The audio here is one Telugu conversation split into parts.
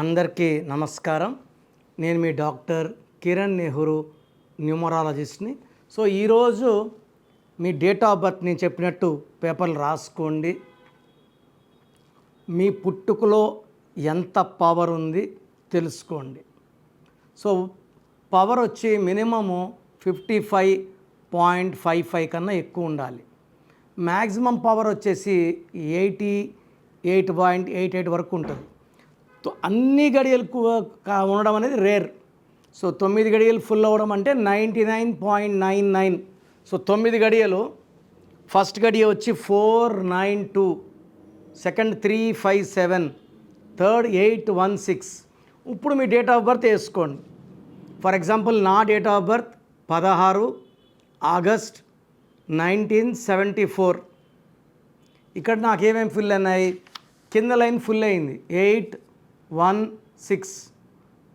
అందరికీ నమస్కారం. నేను మీ డాక్టర్ కిరణ్ నెహ్రూ న్యూమరాలజిస్ట్ని. సో ఈరోజు మీ డేట్ ఆఫ్ బర్త్ నేను చెప్పినట్టు పేపర్లు రాసుకోండి. మీ పుట్టుకలో ఎంత పవర్ ఉంది తెలుసుకోండి. సో పవర్ వచ్చి minimum fifty five point five five కన్నా ఎక్కువ ఉండాలి. మ్యాక్సిమం పవర్ వచ్చేసి eighty eight point eight eight వరకు ఉంటుంది. అన్ని గడియలు ఉండడం అనేది రేర్ సో తొమ్మిది గడియలు ఫుల్ అవ్వడం అంటే ninety nine point nine nine. So తొమ్మిది గడియలు ఫస్ట్ గడియ వచ్చి four nine two second three five seven third eight one six ఇప్పుడు మీ డేట్ ఆఫ్ బర్త్ వేసుకోండి. ఫర్ ఎగ్జాంపుల్ నా డేట్ ఆఫ్ బర్త్ పదహారు ఆగస్ట్ నైన్టీన్ సెవెంటీ ఫోర్ ఇక్కడ నాకు ఏమేమి ఫిల్ అయినాయి? కింద లైన్ ఫుల్ అయింది. Eight one six.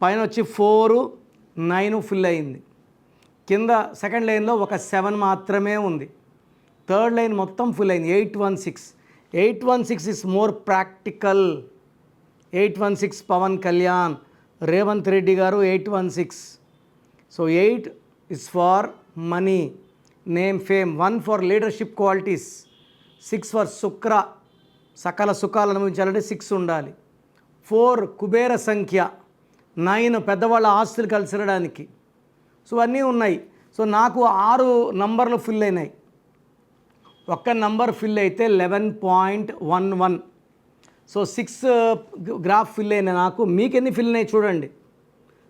పైన వచ్చి ఫోరు నైన్ ఫిల్ అయింది. కింద సెకండ్ లైన్లో ఒక సెవెన్ మాత్రమే ఉంది. థర్డ్ లైన్ మొత్తం ఫుల్ అయింది. Eight one six. Eight one six is more practical. Eight one six Pawan Kalyan Revanth Reddy garu eight one six. So eight is for money name fame one for leadership qualities six for శుక్ర. సకల సుఖాలు అనుభవించాలంటే సిక్స్ ఉండాలి. ఫోర్ కుబేర సంఖ్య నైన్ పెద్దవాళ్ళ ఆస్తులు కలిసిరడానికి సో అన్నీ ఉన్నాయి. సో నాకు ఆరు నంబర్లు ఫిల్ అయినాయి. ఒక్క నంబర్ ఫిల్ అయితే eleven point one one. So six graph fill అయిన నాకు. మీకు ఎన్ని ఫిల్ అయినాయి చూడండి.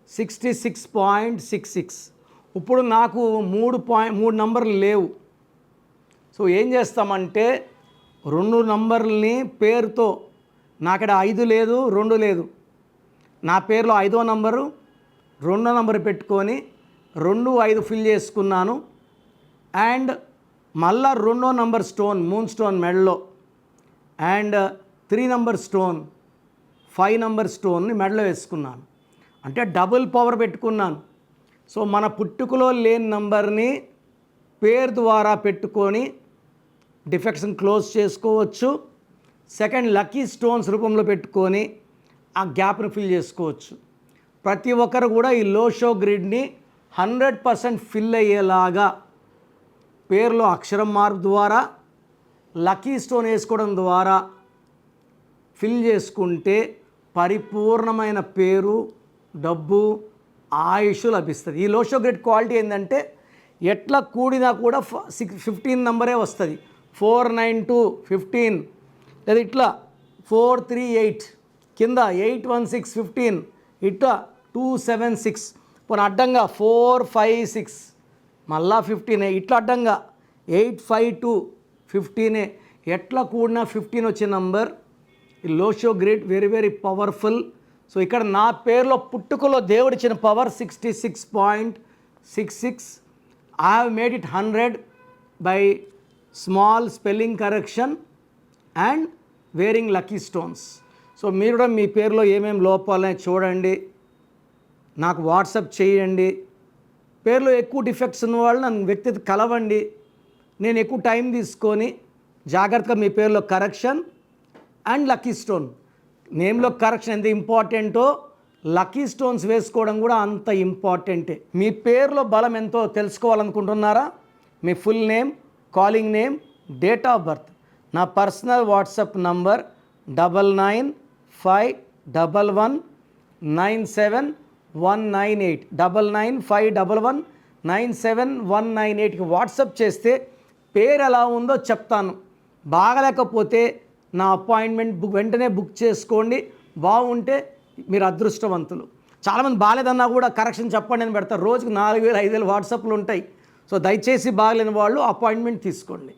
Sixty six point six six. ఇప్పుడు నాకు మూడు పాయింట్ మూడు నంబర్లు లేవు. సో ఏం చేస్తామంటే రెండు నంబర్లని పేరుతో నాకడ ఐదు లేదు రెండు లేదు. నా పేరులో ఐదో నంబరు రెండో నంబర్ పెట్టుకొని రెండు ఐదు ఫిల్ చేసుకున్నాను. అండ్ మళ్ళా రెండో నంబర్ స్టోన్ మూన్ స్టోన్ మెడలో. And three number stone five number స్టోన్ని మెడలో వేసుకున్నాను. అంటే డబుల్ పవర్ పెట్టుకున్నాను. సో మన పుట్టుకలో లేని నంబర్ని పేరు ద్వారా పెట్టుకొని డిఫెక్షన్ క్లోజ్ చేసుకోవచ్చు. సెకండ్ లక్కీ స్టోన్స్ రూపంలో పెట్టుకొని ఆ గ్యాప్ని ఫిల్ చేసుకోవచ్చు. ప్రతి ఒక్కరు కూడా ఈ లో షో గ్రిడ్ని హండ్రెడ్ పర్సెంట్ ఫిల్ అయ్యేలాగా పేర్లో అక్షరం మార్పు ద్వారా లక్కీ స్టోన్ వేసుకోవడం ద్వారా ఫిల్ చేసుకుంటే పరిపూర్ణమైన పేరు డబ్బు ఆయుష్ లభిస్తుంది. ఈ లోషో గ్రేడ్ క్వాలిటీ ఏంటంటే ఎట్లా కూడినా కూడా సిక్స్ ఫిఫ్టీన్ నెంబరే వస్తుంది. ఫోర్ నైన్ టూ ఫిఫ్టీన్ లేదా ఇట్లా ఫోర్ త్రీ ఎయిట్ కింద ఎయిట్ వన్ సిక్స్ ఫిఫ్టీన్ ఇట్లా టూ సెవెన్ సిక్స్. పోనీ అడ్డంగా ఫోర్ ఫైవ్ సిక్స్ మళ్ళా ఫిఫ్టీనే ఇట్లా అడ్డంగా ఎయిట్ ఫైవ్ టూ ఫిఫ్టీనే. ఎట్లా కూడినా ఫిఫ్టీన్ వచ్చే నంబర్. ఈ Lo Shu grid very very powerful. So ఇక్కడ నా పేరులో పుట్టుకలో దేవుడిచ్చిన power sixty six point six six. I have made it hundred by small spelling correction and wearing lucky stones. So మీరు కూడా మీ పేరులో ఏమేమి లోపాలని చూడండి. నాకు వాట్సప్ చేయండి. పేరులో ఎక్కువ డిఫెక్ట్స్ ఉన్న వాళ్ళు నన్ను వ్యక్తిగత కలవండి. నేను ఎక్కువ టైం తీసుకొని జాగ్రత్తగా మీ పేరులో కరెక్షన్ అండ్ లక్కీ స్టోన్. నేమ్లో కరెక్షన్ ఎంత ఇంపార్టెంటో లక్కీ స్టోన్స్ వేసుకోవడం కూడా అంత ఇంపార్టెంటే. మీ పేరులో బలం ఎంతో తెలుసుకోవాలనుకుంటున్నారా? మీ full name calling name date of birth. నా personal WhatsApp number double nine five double one nine seven one nine eight. Double nine five double one nine seven one nine ఎయిట్కి వాట్సప్ చేస్తే పేరు ఎలా ఉందో చెప్తాను. బాగలేకపోతే నా అపాయింట్మెంట్ బుక్ వెంటనే బుక్ చేసుకోండి. బాగుంటే మీరు అదృష్టవంతులు. చాలామంది బాగాలేదన్నా కూడా కరెక్షన్ చెప్పండి అని పెడతారు. రోజుకు నాలుగు వేలు ఐదు వేలు వాట్సాప్లు ఉంటాయి. సో దయచేసి బాగలేని వాళ్ళు అపాయింట్మెంట్ తీసుకోండి.